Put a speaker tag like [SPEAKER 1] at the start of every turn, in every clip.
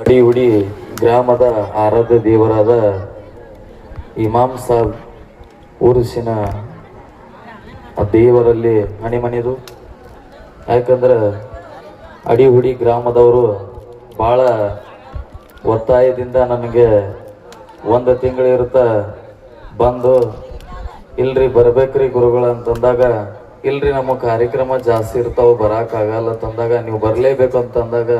[SPEAKER 1] ಅಡಿ ಉಡಿ ಗ್ರಾಮದ ಆರಾಧ್ಯ ದೇವರಾದ ಇಮಾಮ್ ಸಾಬ್ ಆ ದೇವರಲ್ಲಿ ಹಣಿಮಣಿದು ಯಾಕಂದ್ರೆ ಅಡಿ ಹುಡಿ ಗ್ರಾಮದವರು ಭಾಳ ಒತ್ತಾಯದಿಂದ ನನಗೆ ಒಂದು ತಿಂಗಳಿರುತ್ತ ಬಂದು, ಇಲ್ರಿ ಬರ್ಬೇಕ್ರಿ ಗುರುಗಳು ಅಂತಂದಾಗ, ಇಲ್ರಿ ನಮ್ಮ ಕಾರ್ಯಕ್ರಮ ಜಾಸ್ತಿ ಇರ್ತಾವ ಬರಾಕಾಗಲ್ಲ ತಂದಾಗ ನೀವು ಬರಲೇಬೇಕು ಅಂತಂದಾಗ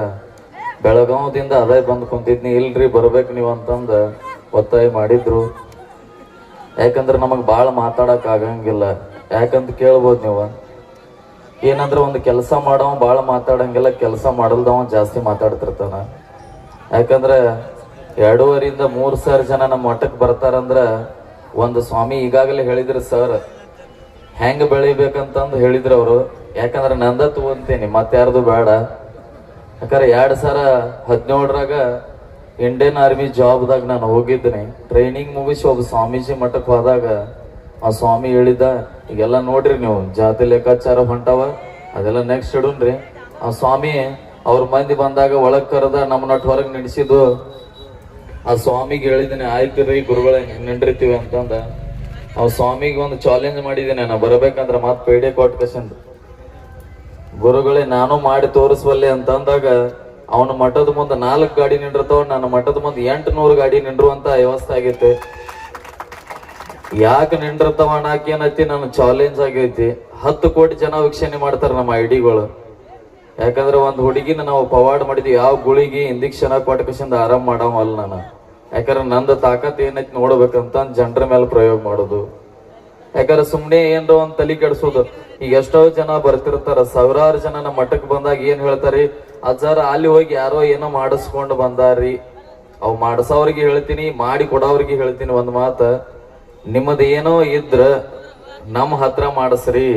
[SPEAKER 1] ಬೆಳಗಾವದಿಂದ ಅದೇ ಬಂದು ಕುಂತಿದ್ನಿ. ಇಲ್ರಿ, ಬರ್ಬೇಕು ನೀವು ಅಂತಂದು ಒತ್ತಾಯ ಮಾಡಿದ್ರು. ಯಾಕಂದ್ರೆ ನಮಗೆ ಭಾಳ ಮಾತಾಡಕ್ ಆಗಂಗಿಲ್ಲ. ಯಾಕಂತ ಕೇಳ್ಬೋದು ನೀವು? ಏನಂದ್ರೆ ಒಂದು ಕೆಲಸ ಮಾಡೋ ಭಾಳ ಮಾತಾಡಂಗಿಲ್ಲ, ಕೆಲಸ ಮಾಡಲ್ದವ ಜಾಸ್ತಿ ಮಾತಾಡ್ತಿರ್ತಾನ. ಯಾಕಂದ್ರೆ ಎರಡೂವರಿಂದ ಮೂರು ಸಾವಿರ ಜನ ನಮ್ಮ ಮಠಕ್ಕೆ ಬರ್ತಾರಂದ್ರ ಒಂದು ಸ್ವಾಮಿ ಈಗಾಗಲೇ ಹೇಳಿದ್ರು, ಸರ್, ಹೆಂಗ್ ಬೆಳಿಬೇಕಂತಂದು ಹೇಳಿದ್ರು ಅವರು. ಯಾಕಂದ್ರೆ ನಂದ ತಗೊಂತೀನಿ ಮತ್ತಾರ್ದು ಬೇಡ. ಯಾಕಂದ್ರೆ ಎರಡು ಸಾವಿರ ಹದಿನೇಳರಾಗ ಇಂಡಿಯನ್ ಆರ್ಮಿ ಜಾಬ್ದಾಗ ನಾನು ಹೋಗಿದ್ದೀನಿ. ಟ್ರೈನಿಂಗ್ ಮುಗಿಸಿ ಒಬ್ಬ ಸ್ವಾಮೀಜಿ ಮಠಕ್ಕೆ ಹೋದಾಗ ಆ ಸ್ವಾಮಿ ಹೇಳಿದ್ದ, ಈಗೆಲ್ಲ ನೋಡ್ರಿ ನೀವು, ಜಾತಿ ಲೆಕ್ಕಾಚಾರ ಹೊಂಟವ, ಅದೆಲ್ಲ ನೆಕ್ಸ್ಟ್ ಇಡುನ್ರಿ. ಆ ಸ್ವಾಮಿ ಅವ್ರ ಮಂದಿ ಬಂದಾಗ ಒಳಗೆ ಕರೆದ ನಮ್ಮ ನಟ್ ಹೊರಗೆ ನಡೆಸಿದ್ದು, ಆ ಸ್ವಾಮಿಗೆ ಹೇಳಿದ್ದೀನಿ, ಆಯ್ತು ರೀ ಗುರುಗಳೇ ನಿಂಡಿರ್ತೀವಿ ಅಂತಂದ. ಆ ಸ್ವಾಮಿಗೆ ಒಂದು ಚಾಲೆಂಜ್ ಮಾಡಿದ್ದೀನಿ, ನಾ ಬರಬೇಕಂದ್ರೆ ಮತ್ತೆ ಪೇಡೆ ಕೊಟ್ಟು ಕಸಂದು ಗುರುಗಳೇ, ನಾನು ಮಾಡಿ ತೋರಿಸ್ಬಲ್ಲೆ ಅಂತಂದಾಗ, ಅವನ ಮಠದ ಮುಂದೆ ನಾಲ್ಕು ಗಾಡಿ ನಿಂಡಿರ್ತಾವ, ನನ್ನ ಮಠದ ಮುಂದೆ ಎಂಟು ನೂರು ಗಾಡಿ ನಿಂಡಿರುವಂತ ವ್ಯವಸ್ಥೆ ಆಗೈತೆ. ಯಾಕೆ ನಿಂಡಿರ್ತಾವ ಅನ್ನಕ್ಕೆ ಏನೈತಿ, ನನ್ನ ಚಾಲೆಂಜ್ ಆಗೈತಿ. ಹತ್ತು ಕೋಟಿ ಜನ ವೀಕ್ಷಣೆ ಮಾಡ್ತಾರೆ ನಮ್ಮ ಐಡಿಗಳು ಯಾಕಂದ್ರೆ ಒಂದು ಹುಡುಗಿನ ನಾವು ಪವಾಡ್ ಮಾಡಿದ್ವಿ, ಯಾವ ಗುಳಿಗೆ ಇಂದಿಕ್ಷಣ ಕೊಟ್ಕಸಿಂದ ಆರಾಮ್ ಮಾಡವಲ್ಲ ನಾನು. ಯಾಕಂದ್ರೆ ನಂದು ತಾಕತ್ ಏನೈತಿ ನೋಡ್ಬೇಕಂತ, ಜನರ ಮೇಲೆ ಪ್ರಯೋಗ ಮಾಡೋದು. ಯಾಕಂದ್ರೆ ಸುಮ್ನೆ ಏನೋ ಒಂದ್ ತಲೆ ಕೆಡ್ಸೋದು. ಈಗ ಎಷ್ಟೋ ಜನ ಬರ್ತಿರ್ತಾರ, ಸಾವಿರಾರು ಜನ ನಮ್ಮ ಮಠಕ್ಕೆ ಬಂದಾಗ ಏನ್ ಹೇಳ್ತಾರಿ, ಅಜ್ಜಾರ, ಅಲ್ಲಿ ಹೋಗಿ ಯಾರೋ ಏನೋ ಮಾಡಿಸ್ಕೊಂಡು ಬಂದಾರಿ ಅವ್ ಮಾಡ್ಸೋವ್ರಿಗೆ ಹೇಳ್ತೀನಿ, ಮಾಡಿ ಕೊಡೋರಿಗೆ ಹೇಳ್ತೀನಿ ಒಂದ್ ಮಾತ, ನಿಮ್ಮದು ಏನೋ ಇದ್ರ ನಮ್ಮ ಹತ್ರ ಮಾಡಿಸ್ರಿ,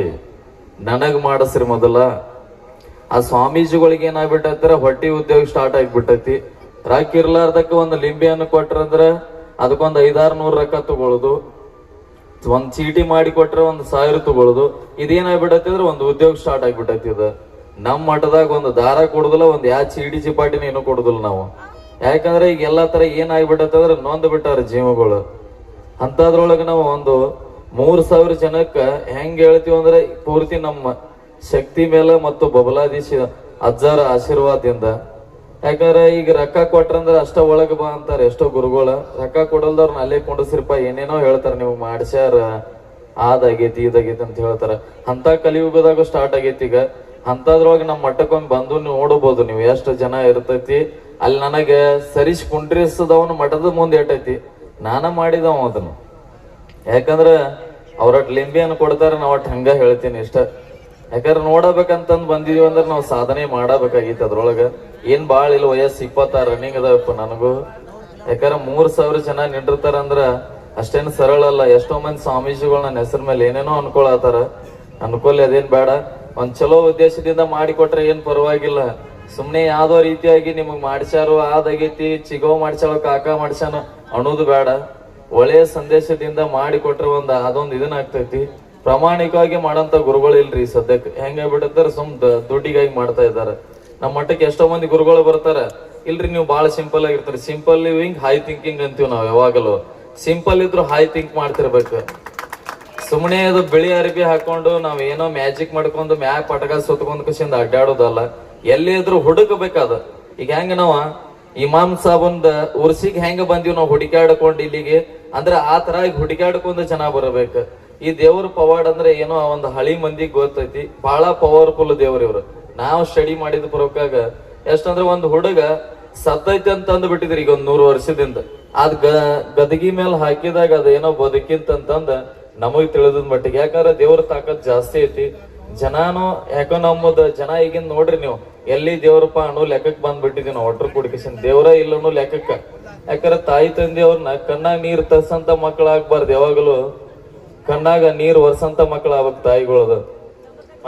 [SPEAKER 1] ನನಗ್ ಮಾಡಿಸ್ರಿ ಮೊದಲ. ಆ ಸ್ವಾಮೀಜಿಗಳಿಗೆ ಏನಾಗ್ಬಿಟ್ಟೈತ್ರ ಹೊಟ್ಟಿ ಉದ್ಯೋಗ ಸ್ಟಾರ್ಟ್ ಆಗ್ಬಿಟ್ಟೈತಿ. ರಾಕ್ ಇರ್ಲಾರ್ದಕ್ಕ ಒಂದು ಲಿಂಬೆಯನ್ನು ಕೊಟ್ರಂದ್ರ, ಅದಕ್ಕೊಂದು ಐದಾರು ನೂರು ರೊಕ್ಕ ತಗೊಳುದು. ಒಂದ್ ಚೀಟಿ ಮಾಡಿ ಕೊಟ್ರೆ ಒಂದು ಸಾವಿರ ತಗೊಳುದು. ಇದೇನಾಗ್ಬಿಟ್ಟೈತಿ ಅಂದ್ರೆ ಒಂದು ಉದ್ಯೋಗ ಸ್ಟಾರ್ಟ್ ಆಗ್ಬಿಟ್ಟೈತಿ ಇದು. ನಮ್ಮ ಮಠದಾಗ ಒಂದು ದಾರ ಕೊಡುದಿಲ್ಲ, ಒಂದು ಯಾವ ಚೀಟಿ ಚಿಪಾಟಿನ ಏನು ಕೊಡುದಿಲ್ಲ ನಾವು. ಯಾಕಂದ್ರೆ ಈಗ ಎಲ್ಲಾ ತರ ಏನಾಗ್ಬಿಟ್ಟೈತಿ ಅಂದ್ರೆ ನೊಂದ್ ಬಿಟ್ಟಾರ ಜೀವಗಳು. ಅಂತದ್ರೊಳಗ ನಾವು ಒಂದು ಮೂರು ಸಾವಿರ ಜನಕ್ಕೆ ಹೆಂಗೆ ಹೇಳ್ತೀವಿ ಅಂದ್ರೆ ಪೂರ್ತಿ ನಮ್ಮ ಶಕ್ತಿ ಮೇಲೆ ಮತ್ತು ಬಬಲಾದೀಶ ಅಜ್ಜರ ಆಶೀರ್ವಾದದಿಂದ ಯಾಕಂದ್ರೆ ಈಗ ರೊಕ್ಕ ಕೊಟ್ರಂದ್ರ ಅಷ್ಟ ಒಳಗೆ ಬಾ ಅಂತಾರೆ ಎಷ್ಟೋ ಗುರುಗಳ. ರೊಕ್ಕ ಕೊಡಲ್ದವ್ರನ್ನ ಅಲ್ಲೇ ಕೊಂಡಸ್ರಿಪ್ಪ ಏನೇನೋ ಹೇಳ್ತಾರೆ ನೀವು ಮಾಡ್ಸ್ಯಾರ. ಅದಾಗೈತಿ ಇದಾಗೈತಿ ಅಂತ ಹೇಳ್ತಾರೆ. ಅಂತ ಕಲಿಯುಗದಾಗ ಸ್ಟಾರ್ಟ್ ಆಗೈತಿ ಈಗ. ಅಂತದ್ರೊಳಗೆ ನಮ್ಮ ಮಠಕ್ಕೊಂದು ಬಂದು ನೋಡಬಹುದು ನೀವು ಎಷ್ಟು ಜನ ಇರ್ತೈತಿ. ಅಲ್ಲಿ ನನಗೆ ಸರಿಸಿ ಕುಂಡ್ರಿಸದವನು ಮಠದ ಮುಂದೆ ಎಟ್ಟೈತಿ. ನಾನ ಮಾಡಿದವ ಅದನ್ನು. ಯಾಕಂದ್ರ ಅವ್ರಟ್ ಲಿಂಬಿಯನ್ನು ಕೊಡ್ತಾರೆ, ನಾವು ಅಟ್ ಹಂಗ ಹೇಳ್ತೀನಿ ಇಷ್ಟ. ಯಾಕಂದ್ರೆ ನೋಡಬೇಕಂತಂದು ಬಂದಿದೀವಿ ಅಂದ್ರೆ ನಾವು ಸಾಧನೆ ಮಾಡಬೇಕಾಗಿತ್ತು ಅದ್ರೊಳಗ. ಏನ್ ಬಾಳ ಇಲ್ಲ ವಯಸ್ಸು ಇಪ್ಪತ್ತಾರು ರನ್ನಿಂಗ್ ಅದಾವಪ್ಪ ನನಗೂ. ಯಾಕಂದ್ರೆ ಮೂರ್ ಸಾವಿರ ಜನ ನಿಂಡಿರ್ತಾರ ಅಂದ್ರ ಅಷ್ಟೇನು ಸರಳ ಅಲ್ಲ. ಎಷ್ಟೋ ಮಂದಿ ಸ್ವಾಮೀಜಿಗಳು ನನ್ನ ಹೆಸರ ಮೇಲೆ ಏನೇನೋ ಅನ್ಕೊಳತಾರ ಅನ್ಕೊಲ್ಲಿ ಅದೇನ್ ಬೇಡ. ಒಂದ್ ಚಲೋ ಉದ್ದೇಶದಿಂದ ಮಾಡಿಕೊಟ್ರೆ ಏನ್ ಪರವಾಗಿಲ್ಲ. ಸುಮ್ನೆ ಯಾವ್ದೋ ರೀತಿಯಾಗಿ ನಿಮಗ್ ಮಾಡ್ಸ್ಯಾರು ಆದಾಗೈತಿ, ಚಿಗೋ ಮಾಡ್ಸ್ಯಾಳ ಕಾಕ ಮಾಡ್ಸ್ಯಾನ ಅನ್ನೋದು ಬೇಡ. ಒಳ್ಳೆಯ ಸಂದೇಶದಿಂದ ಮಾಡಿಕೊಟ್ರೆ ಒಂದ್ ಅದೊಂದು ಇದನ್ನ ಆಗ್ತೈತಿ. ಪ್ರಾಮಾಣಿಕವಾಗಿ ಮಾಡಂತ ಗುರುಗಳು ಇಲ್ರಿ ಸದ್ಯಕ್ಕೆ ಹೆಂಗ್ ಬಿಟ್ಟಿರ್ತಾರ ಸುಮ್ ದುಡ್ಡಿಗಾಗಿ ಮಾಡ್ತಾ ಇದಾರೆ ನಮ್ಮ ಮಟ್ಟಕ್ಕೆ ಎಷ್ಟೋ ಮಂದಿ ಗುರುಗಳು ಬರ್ತಾರೆ. ಇಲ್ರಿ ನೀವು ಬಹಳ ಸಿಂಪಲ್ ಆಗಿರ್ತಾರೆ. ಸಿಂಪಲ್ ಲಿವಿಂಗ್ ಹೈ ಥಿಂಕಿಂಗ್ ಅಂತೀವಿ ನಾವು ಯಾವಾಗಲೂ. ಸಿಂಪಲ್ ಇದ್ರು ಹೈ ಥಿಂಕ್ ಮಾಡ್ತಿರ್ಬೇಕು. ಸುಮ್ಮನೆ ಅದು ಬಿಳಿ ಅರಿಬಿ ಹಾಕೊಂಡು ನಾವ್ ಏನೋ ಮ್ಯಾಜಿಕ್ ಮಾಡ್ಕೊಂಡು ಮ್ಯಾಗ ಪಟಕ ಸುತ್ಕೊಂಡು ಖುಷಿಯಿಂದ ಅಡ್ಡಾಡೋದಲ್ಲ, ಎಲ್ಲಿ ಇದ್ರು ಹುಡುಕಬೇಕಾದ. ಈಗ ಹೆಂಗ ನಾವ? ಇಮಾಮ್ ಸಾಬಂದ ಉರ್ಸಿಗ್ ಹೆಂಗ ಬಂದಿವ್ ನಾವು ಹುಡುಕಾಡ್ಕೊಂಡು ಇಲ್ಲಿಗೆ? ಅಂದ್ರೆ ಆ ತರ ಈಗ ಹುಡುಕಾಡ್ಕೊಂಡು ಜನ ಬರಬೇಕು. ಈ ದೇವ್ರ ಪವಾಡ್ ಅಂದ್ರೆ ಏನೋ ಒಂದು ಹಳಿ ಮಂದಿಗೆ ಗೊತ್ತೈತಿ. ಬಹಳ ಪವರ್ಫುಲ್ ದೇವ್ರ ಇವ್ರು. ನಾವು ಸ್ಟಡಿ ಮಾಡಿದ ಪ್ರಕಾರ ಎಷ್ಟಂದ್ರೆ ಒಂದು ಹುಡುಗ ಸತ್ತೈತಿ ಅಂತ ಅಂದ್ ಬಿಟ್ಟಿದ್ರಿ ಈಗ ಒಂದ್ ನೂರು ವರ್ಷದಿಂದ. ಅದ್ ಗದಗಿ ಮೇಲೆ ಹಾಕಿದಾಗ ಅದ ಏನೋ ಬದುಕಿಂತಂತಂದ ನಮಗ್ ತಿಳಿದ ಮಟ್ಟಿಗೆ. ಯಾಕಂದ್ರೆ ದೇವ್ರ ತಾಕತ್ ಜಾಸ್ತಿ ಐತಿ. ಜನಾನು ಯಾಕೋ ನಮ್ಮದ ಜನ ಈಗಿನ ನೋಡ್ರಿ ನೀವು, ಎಲ್ಲಿ ದೇವ್ರಪ್ಪ ಅನ್ನೋ ಲೆಕ್ಕಕ್ಕೆ ಬಂದ್ಬಿಟ್ಟಿದ್ದೀವಿ ನಾವು ಒಟ್ರು ಕುಡಿಕಿಸಿನ ದೇವ್ರ ಇಲ್ಲನೂ ಲೆಕ್ಕಕ್ಕೆ. ಯಾಕಂದ್ರೆ ತಾಯಿ ತಂದೆ ಅವ್ರನ್ನ ಕಣ್ಣಾಗ ನೀರ್ ತರ್ಸಂತ ಮಕ್ಕಳಾಗ್ಬಾರ್ದು ಯಾವಾಗಲೂ. ಕಣ್ಣಾಗ ನೀರ್ ಒರ್ಸಂತ ಮಕ್ಳು ಆಗ್ಬೇಕು ತಾಯಿಗಳದು.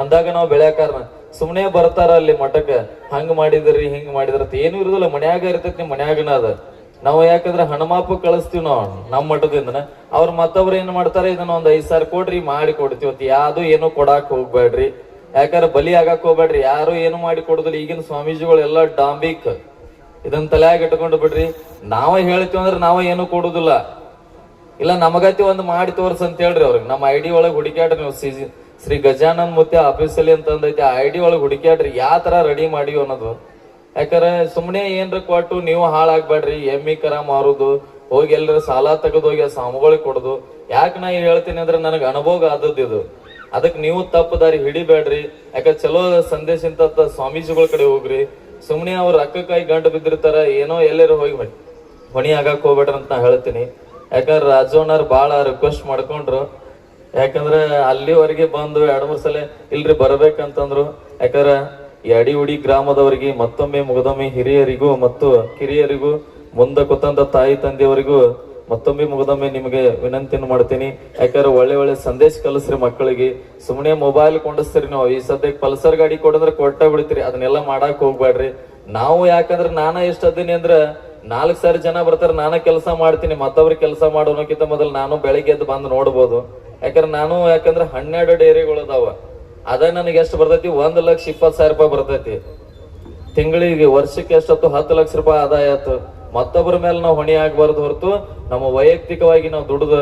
[SPEAKER 1] ಅಂದಾಗ ನಾವು ಬೆಳ್ಯಾಕಾರನ. ಸುಮ್ನೆ ಬರ್ತಾರ ಅಲ್ಲಿ ಮಠಕ್ಕ. ಹಂಗ್ ಮಾಡಿದ್ರಿ, ಹಿಂಗ್ ಮಾಡಿದ್ರ ಏನು ಇರೋದಿಲ್ಲ. ಮನ್ಯಾಗ ಇರ್ತೈತಿ ಮನ್ಯಾಗನ ಅದ. ನಾವು ಯಾಕಂದ್ರೆ ಹಣಮಾಪ ಕಳಿಸ್ತೀವಿ ನಾವು ನಮ್ಮ ಮಠದಿಂದ ಅವ್ರು ಮತ್ತೊಬ್ರು ಏನ್ ಮಾಡ್ತಾರೆ? ಇದನ್ನ ಒಂದ್ ಐದ್ ಸಾವಿರ ಕೊಡ್ರಿ, ಮಾಡಿ ಕೊಡ್ತೀವಿ ಅಂತ. ಯಾವ್ದು ಏನು ಕೊಡಾಕ್ ಹೋಗ್ಬೇಡ್ರಿ. ಯಾಕಂದ್ರೆ ಬಲಿ ಆಗಾಕ್ ಹೋಗ್ಬೇಡ್ರಿ. ಯಾರು ಏನು ಮಾಡಿ ಕೊಡುದಿಲ್ಲ. ಈಗಿನ ಸ್ವಾಮೀಜಿಗಳು ಎಲ್ಲ ಡಾಂಬಿಕ್. ಇದನ್ನ ತಲೆಯಾಗ ಇಟ್ಕೊಂಡು ಬಿಡ್ರಿ. ನಾವ ಹೇಳ್ತೀವಿ ಅಂದ್ರೆ ನಾವ ಏನು ಕೊಡುದಿಲ್ಲ. ಇಲ್ಲ, ನಮಗತಿ ಒಂದು ಮಾಡಿ ತೋರ್ಸ್ ಅಂತ ಹೇಳ್ರಿ ಅವ್ರಿಗೆ. ನಮ್ಮ ಐಡಿ ಒಳಗೆ ಹುಡುಕ್ಯಾಡ್ರಿ ನೀವು ಸಿ ಶ್ರೀ ಗಜಾನಂದ್ ಮುತ್ಯ ಆಫೀಸಲ್ಲಿ ಅಂತ ಅಂದೈತಿ ಐ ಡಿ ಒಳಗೆ ಹುಡುಕ್ಯಾಡ್ರಿ ಯಾವ ತರ ರೆಡಿ ಮಾಡಿ ಅನ್ನೋದು. ಯಾಕಂದ್ರೆ ಸುಮ್ಮನೆ ಏನ್ರ ಕೊಟ್ಟು ನೀವು ಹಾಳಾಗ್ಬೇಡ್ರಿ, ಎಮ್ಮಿ ಕರ ಮಾರುದು, ಹೋಗಿ ಎಲ್ಲರ ಸಾಲ ತೆಗೆದು ಹೋಗಿ ಆ ಸಾಮಗಳಿಗೆ ಕೊಡುದು. ಯಾಕೆ ನಾ ಹೇಳ್ತೀನಿ ಅಂದ್ರೆ ನನಗೆ ಅನುಭವ ಆದದ್ದು ಇದು. ಅದಕ್ಕೆ ನೀವು ತಪ್ಪು ದಾರಿ ಹಿಡಿಬೇಡ್ರಿ. ಯಾಕಂದ್ರೆ ಚಲೋ ಸಂದೇಶ ಇಂತ ಸ್ವಾಮೀಜಿಗಳ ಕಡೆ ಹೋಗ್ರಿ. ಸುಮ್ಮನೆ ಅವ್ರು ರೊಕ್ಕಕ್ಕಾಗಿ ಗಂಟು ಬಿದ್ದಿರ್ತಾರ, ಏನೋ ಎಲ್ಲರೂ ಹೋಗಿ ಹೊಣಿ- ಆಗಕ್ ಹೋಗ್ಬೇಡ್ರಿ ಅಂತ ನಾ ಹೇಳ್ತೀನಿ. ಯಾಕಂದ್ರೆ ರಾಜವಣ್ಣವ್ರು ಭಾಳ ರಿಕ್ವೆಸ್ಟ್ ಮಾಡ್ಕೊಂಡ್ರು. ಯಾಕಂದ್ರೆ ಅಲ್ಲಿವರೆಗೆ ಬಂದು ಎರಡು ಮೂರು ಸಲ ಇಲ್ರಿ ಬರ್ಬೇಕಂತಂದ್ರು. ಯಾಕಂದ್ರೆ ಎಡಿ ಉಡಿ ಗ್ರಾಮದವರಿಗೆ ಮತ್ತೊಮ್ಮೆ ಮುಗದೊಮ್ಮೆ ಹಿರಿಯರಿಗೂ ಮತ್ತು ಕಿರಿಯರಿಗೂ ಮುಂದೆ ಕೂತಂತ ತಾಯಿ ತಂದೆಯವರಿಗೂ ಮತ್ತೊಮ್ಮೆ ಮುಗದೊಮ್ಮೆ ನಿಮಗೆ ವಿನಂತಿಯನ್ನು ಮಾಡ್ತೀನಿ. ಯಾಕಂದ್ರೆ ಒಳ್ಳೆ ಒಳ್ಳೆ ಸಂದೇಶ ಕಲಿಸ್ರಿ ಮಕ್ಕಳಿಗೆ. ಸುಮ್ಮನೆ ಮೊಬೈಲ್ ಕೊಂಡಿಸ್ತೀರಿ ನಾವು. ಈ ಸದ್ಯಕ್ಕೆ ಪಲ್ಸರ್ ಗಾಡಿ ಕೊಡಂದ್ರೆ ಕೊಟ್ಟ ಬಿಡ್ತೀರಿ. ಅದನ್ನೆಲ್ಲ ಮಾಡಕ್ ಹೋಗ್ಬೇಡ್ರಿ. ನಾವು ಯಾಕಂದ್ರೆ ನಾನ ಎಷ್ಟು ಅದೀನಿ ಅಂದ್ರ ನಾಲ್ಕು ಸಾರಿ ಜನ ಬರ್ತಾರೆ, ನಾನ ಕೆಲಸ ಮಾಡ್ತೀನಿ. ಮತ್ತೊಬ್ರಿಗೆ ಕೆಲಸ ಮಾಡೋನಕ್ಕಿಂತ ಮೊದಲು ನಾನು ಬೆಳಿಗ್ಗೆ ಎದ್ದು ಬಂದು ನೋಡ್ಬೋದು. ಯಾಕಂದ್ರೆ ನಾನು ಯಾಕಂದ್ರೆ ಹನ್ನೆರಡು ಡೈರಿಗಳು ಅದಾವ. ಅದ ನನಗೆ ಎಷ್ಟು ಬರ್ತೈತಿ? ಒಂದು ಲಕ್ಷ ಇಪ್ಪತ್ತು ಸಾವಿರ ರೂಪಾಯಿ ಬರ್ತೈತಿ. ತಿಂಗಳಿಗೆ ವರ್ಷಕ್ಕೆ ಎಷ್ಟೊತ್ತು? ಹತ್ತು ಲಕ್ಷ ರೂಪಾಯಿ ಆದಾಯ ಆಯ್ತು. ಮತ್ತೊಬ್ಬರ ಮೇಲೆ ನಾವು ಹೊಣೆ ಆಗ್ಬಾರ್ದು ಹೊರತು ನಮ್ಮ ವೈಯಕ್ತಿಕವಾಗಿ ನಾವು ದುಡ್ದು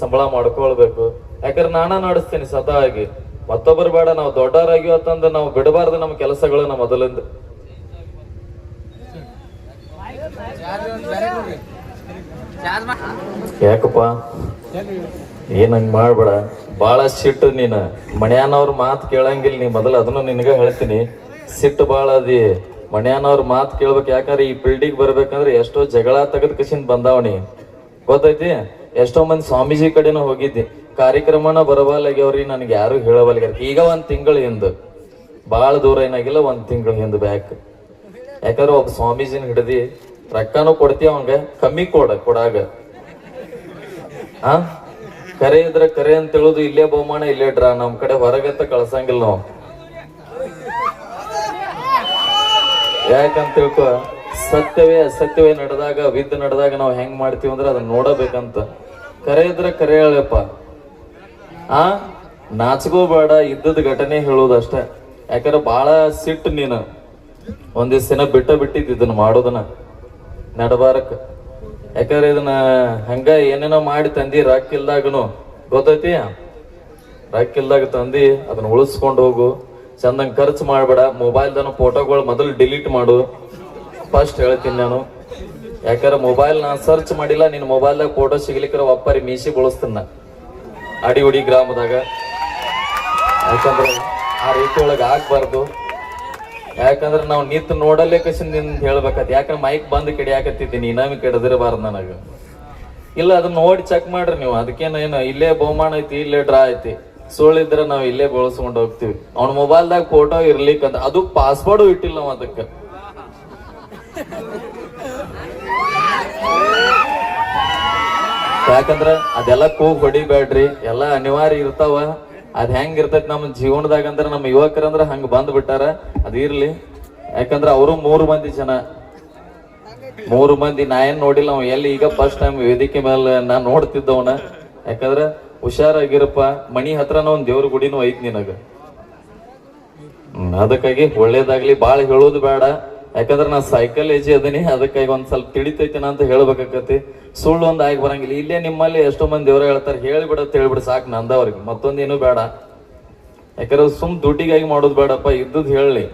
[SPEAKER 1] ಸಂಬಳ ಮಾಡ್ಕೊಳ್ಬೇಕು. ಯಾಕಂದ್ರೆ ನಾನ ನಡೆಸ್ತೀನಿ ಸದಾ ಆಗಿ. ಮತ್ತೊಬ್ಬರು ಬೇಡ ನಾವು ದೊಡ್ಡವರಾಗಿವ ಅಂತಂದ್ರೆ ನಾವು ಬಿಡಬಾರ್ದು ನಮ್ಮ ಕೆಲಸಗಳನ್ನ ಮೊದಲಿಂದ. ಯಾಕಪ್ಪ? ಏನ್ ಹಂಗ್ ಮಾಡ್ಬೇಡ. ಬಾಳ ಸಿಟ್ಟು ನೀನ. ಮನ್ಯಾನವ್ರ ಮಾತು ಕೇಳಂಗಿಲ್ಲ ನೀ ಮೊದಲು ಅದನ್ನು ನಿನಗ ಹೇಳ್ತೀನಿ. ಸಿಟ್ಟು ಬಾಳ ಅದಿ. ಮನ್ಯಾನವ್ರ ಮಾತು ಕೇಳ್ಬೇಕು ಯಾಕಂದ್ರೆ ಈ ಬಿಲ್ಡಿಂಗ್ ಬರ್ಬೇಕಂದ್ರೆ ಎಷ್ಟೋ ಜಗಳ ತೆಗೆದ ಕಸಿಂದ ಬಂದಾವಣಿ ಗೊತ್ತೈತಿ? ಎಷ್ಟೋ ಮಂದಿ ಸ್ವಾಮೀಜಿ ಕಡೆನೂ ಹೋಗಿದ್ದೆ. ಕಾರ್ಯಕ್ರಮನ ಬರಬಾಲಾಗ್ಯವ್ರಿ ನನಗೆ ಯಾರು ಹೇಳಬಲ್ಗ್ಯಾರ ಈಗ ಒಂದು ತಿಂಗಳ ಹಿಂದೆ. ಬಾಳ ದೂರ ಏನಾಗಿಲ್ಲ, ಒಂದು ತಿಂಗಳ ಹಿಂದೆ ಬ್ಯಾಕ್. ಯಾಕಂದ್ರೆ ಒಬ್ಬ ಸ್ವಾಮೀಜಿನ ಹಿಡ್ದಿ ರೊಕ್ಕನೂ ಕೊಡ್ತೀವಿ ಅವಂಗ, ಕಮ್ಮಿ ಕೊಡ, ಕೊಡಾಗ. ಆ? ಕರೆ ಇದ್ರೆ ಕರೆ ಅಂತ ಹೇಳುದು ಇಲ್ಲೇ ಬಹುಮಾನ, ಇಲ್ಲೇ ಡ್ರಾ. ನಮ್ ಕಡೆ ಹೊರಗಂತ ಕಳ್ಸಂಗಿಲ್ಲ ನಾವು. ಯಾಕಂತ ತಿಳ್ಕೊ, ಸತ್ಯವೇ ಅಸತ್ಯವೇ ನಡೆದಾಗ ವಿದ್ ನಡೆದಾಗ ನಾವು ಹೆಂಗ್ ಮಾಡ್ತೀವಿ ಅಂದ್ರೆ ಅದನ್ನ ನೋಡಬೇಕಂತ. ಕರೆ ಇದ್ರೆ ಕರೆ ಹೇಳಪ್ಪ. ಆ? ನಾಚ್ಕೋಬೇಡ ಇದ್ದದ ಘಟನೆ ಹೇಳೋದು ಅಷ್ಟೇ. ಯಾಕಂದ್ರೆ ಬಹಳ ಸಿಟ್ಟು ನೀನು. ಒಂದಿವ್ಸ ದಿನ ಬಿಟ್ಟ ಬಿಟ್ಟಿದ್ದು ಇದನ್ನ ಮಾಡೋದನ್ನ. ನಡಬಾರಕ್. ಯಾಕಂದ್ರೆ ಇದನ್ನ ಹಂಗ ಏನೇನೋ ಮಾಡಿ ತಂದಿ ರೊಕ್ಕ ಇಲ್ದಾಗನು ಗೊತ್ತೈತಿ? ರೊಕ್ಕ ಇಲ್ದಾಗ ತಂದಿ ಅದನ್ನ ಉಳಿಸ್ಕೊಂಡು ಹೋಗು. ಚಂದಂಗ್ ಖರ್ಚು ಮಾಡ್ಬೇಡ. ಮೊಬೈಲ್ದನ ಫೋಟೋಗಳು ಮೊದಲು ಡಿಲೀಟ್ ಮಾಡು. ಫಸ್ಟ್ ಹೇಳ್ತೀನಿ ನಾನು. ಯಾಕಂದ್ರೆ ಮೊಬೈಲ್ ನಾ ಸರ್ಚ್ ಮಾಡಿಲ್ಲ ನಿನ್ನ ಮೊಬೈಲ್ದಾಗ ಫೋಟೋ ಸಿಗ್ಲಿಕ್ಕೆ ಒಪ್ಪರಿ ಮೀಸಿ ಬಳಸ್ತೀನಿ ಅಡಿ ಉಡಿ ಗ್ರಾಮದಾಗ. ಯಾಕಂದ್ರೆ ಆ ರೀತಿ ಒಳಗೆ ಆಗ್ಬಾರ್ದು. ಯಾಕಂದ್ರೆ ನಾವು ನಿಂತು ನೋಡಲ್ಲೇ ಕಸಿನ್ ನಿನ್ ಹೇಳ್ಬೇಕಾತ್ ಯಾಕಂದ್ರೆ ಮೈಕ್ ಬಂದ್ ಕಡಿಯಾಕತ್ತಿದ್ದೀನಿ ಇನಾಮಿ ಕೆಡದಿರಬಾರ್ದು ನನಗೆ. ಇಲ್ಲ, ಅದನ್ನ ನೋಡಿ ಚೆಕ್ ಮಾಡ್ರಿ ನೀವು. ಅದಕ್ಕೇನೇನು ಏನು, ಇಲ್ಲೇ ಬಹುಮಾನ ಐತಿ, ಇಲ್ಲೇ ಡ್ರಾ ಐತಿ. ಸುಳ್ಳಿದ್ರೆ ನಾವು ಇಲ್ಲೇ ಬಳಸ್ಕೊಂಡು ಹೋಗ್ತೀವಿ. ಅವ್ನ ಮೊಬೈಲ್ದಾಗ ಫೋಟೋ ಇರ್ಲಿಕ್ಕಂತ, ಅದು ಪಾಸ್ವರ್ಡ್ ಇಟ್ಟಿಲ್ಲ ನಾವು ಅದಕ್ಕೆ. ಯಾಕಂದ್ರ ಅದೆಲ್ಲ ಕೂಗ್ ಹೊಡಿಬೇಡ್ರಿ. ಎಲ್ಲ ಅನಿವಾರ್ಯ ಇರ್ತಾವ. ಅದ್ ಹೆಂಗ್ ಇರ್ತೈತಿ ನಮ್ಮ ಜೀವನದಾಗ ಅಂದ್ರೆ ನಮ್ಮ ಯುವಕರಂದ್ರ ಹಂಗ ಬಂದ್ ಬಿಟ್ಟಾರ. ಅದಿರ್ಲಿ ಯಾಕಂದ್ರೆ ಅವರು ಮೂರು ಮಂದಿ ಜನ. ಮೂರು ಮಂದಿ, ನಾ ಏನ್ ನೋಡಿಲ್ಲ ಅವ. ಎಲ್ಲಿ ಈಗ ಫಸ್ಟ್ ಟೈಮ್ ವೇದಿಕೆ ಮೇಲೆ ನಾ ನೋಡ್ತಿದ್ದವನ. ಯಾಕಂದ್ರೆ ಹುಷಾರಾಗಿರಪ್ಪ. ಮಣಿ ಹತ್ರನ ಒಂದ್ ದೇವ್ರ ಗುಡಿನೂ ಐತ್ ನಿನಗ. ಅದಕ್ಕಾಗಿ ಒಳ್ಳೇದಾಗ್ಲಿ. ಬಾಳ ಹೇಳೋದು ಬೇಡ. ಯಾಕಂದ್ರ ನಾ ಸೈಕಲ್ ಏಜಿ ಅದೀನಿ ಅದಕ್ಕಾಗಿ ಒಂದು ಸ್ವಲ್ಪ ತಿಳಿತೈತಿನ ಅಂತ ಹೇಳ್ಬೇಕಾಕತಿ ಸುಳ್ಳು ಒಂದು ಆಗಿ ಬರಂಗಿಲ್ಲ. ಇಲ್ಲೇ ನಿಮ್ಮಲ್ಲಿ ಎಷ್ಟೋ ಮಂದಿ ದೇವ್ರ ಹೇಳ್ತಾರೆ, ಹೇಳಿಬಿಡ ಹೇಳ್ಬಿಡು, ಸಾಕು ನಂದವ್ರಿಗೆ ಮತ್ತೊಂದೇನು ಬೇಡ. ಯಾಕಂದ್ರೆ ಸುಮ್ ದುಡ್ಡಿಗಾಗಿ ಮಾಡೋದು ಬೇಡಪ್ಪ ಇದ್ದದ್ದು ಹೇಳಿ.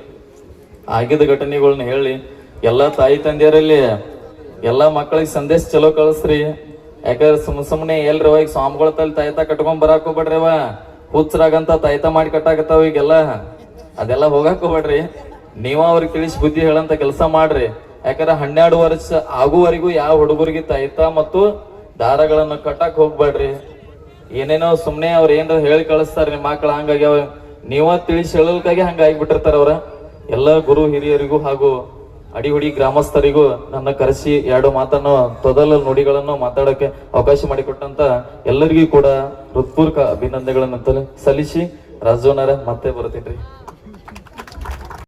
[SPEAKER 1] ಆಗಿದ ಘಟನೆಗಳನ್ನ ಹೇಳಿ. ಎಲ್ಲ ತಾಯಿ ತಂದೆಯರಲ್ಲಿ ಎಲ್ಲ ಮಕ್ಕಳಿಗೆ ಸಂದೇಶ ಚಲೋ ಕಳಿಸ್ರಿ. ಯಾಕಂದ್ರೆ ಸುಮ್ ಸುಮ್ನೆ ಎಲ್ರಿ ಹೋಗಿ ಸ್ವಾಮಿಗಳ ತಲೆ ತಾಯ್ತ ಕಟ್ಕೊಂಡ್ ಬರಾಕ್ ಹೋಗ್ಬೇಡ್ರಿ ಅವ. ಹುಚ್ಚರಾಗಂತ ತಾಯ್ತ ಮಾಡಿ ಕಟ್ಟಾಕತ್ತಾವ ಈಗೆಲ್ಲ. ಅದೆಲ್ಲ ಹೋಗಾಕ್ ಹೋಗ್ಬೇಡ್ರಿ. ನೀವ ಅವ್ರಿಗೆ ತಿಳಿಸಿ ಬುದ್ಧಿ ಹೇಳಂತ ಕೆಲಸ ಮಾಡ್ರಿ. ಯಾಕಂದ್ರೆ ಹನ್ನೆರಡು ವರ್ಷ ಆಗುವವರೆಗೂ ಯಾವ ಹುಡುಗರಿಗೆ ತಾಯ್ತ ಮತ್ತು ದಾರಗಳನ್ನು ಕಟ್ಟಕ್ ಹೋಗ್ಬೇಡ್ರಿ. ಏನೇನೋ ಸುಮ್ಮನೆ ಅವ್ರ ಏನಾರ ಹೇಳಿ ಕಳಿಸ್ತಾರೆ ನಿಮ್ ಮಕ್ಳು ಹಂಗಾಗ್ಯಾವ ನೀವ ತಿಳಿಸಿ ಹೇಳಲ್ಕಾಗಿ ಹಂಗ ಆಗಿಬಿಟ್ಟಿರ್ತಾರ ಅವ್ರ. ಎಲ್ಲ ಗುರು ಹಿರಿಯರಿಗೂ ಹಾಗೂ ಅಡಿಹುಡಿ ಗ್ರಾಮಸ್ಥರಿಗೂ ನನ್ನ ಕರೆಸಿ ಎರಡು ಮಾತನ್ನು, ತೊದಲ ನುಡಿಗಳನ್ನು ಮಾತಾಡಕ್ಕೆ ಅವಕಾಶ ಮಾಡಿಕೊಟ್ಟಂತ ಎಲ್ಲರಿಗೂ ಕೂಡ ಹೃತ್ಪೂರ್ವಕ ಅಭಿನಂದನೆಗಳನ್ನು ಸಲ್ಲಿಸಿ. ರಾಜೋನರ ಮತ್ತೆ ಬರ್ತೀನಿ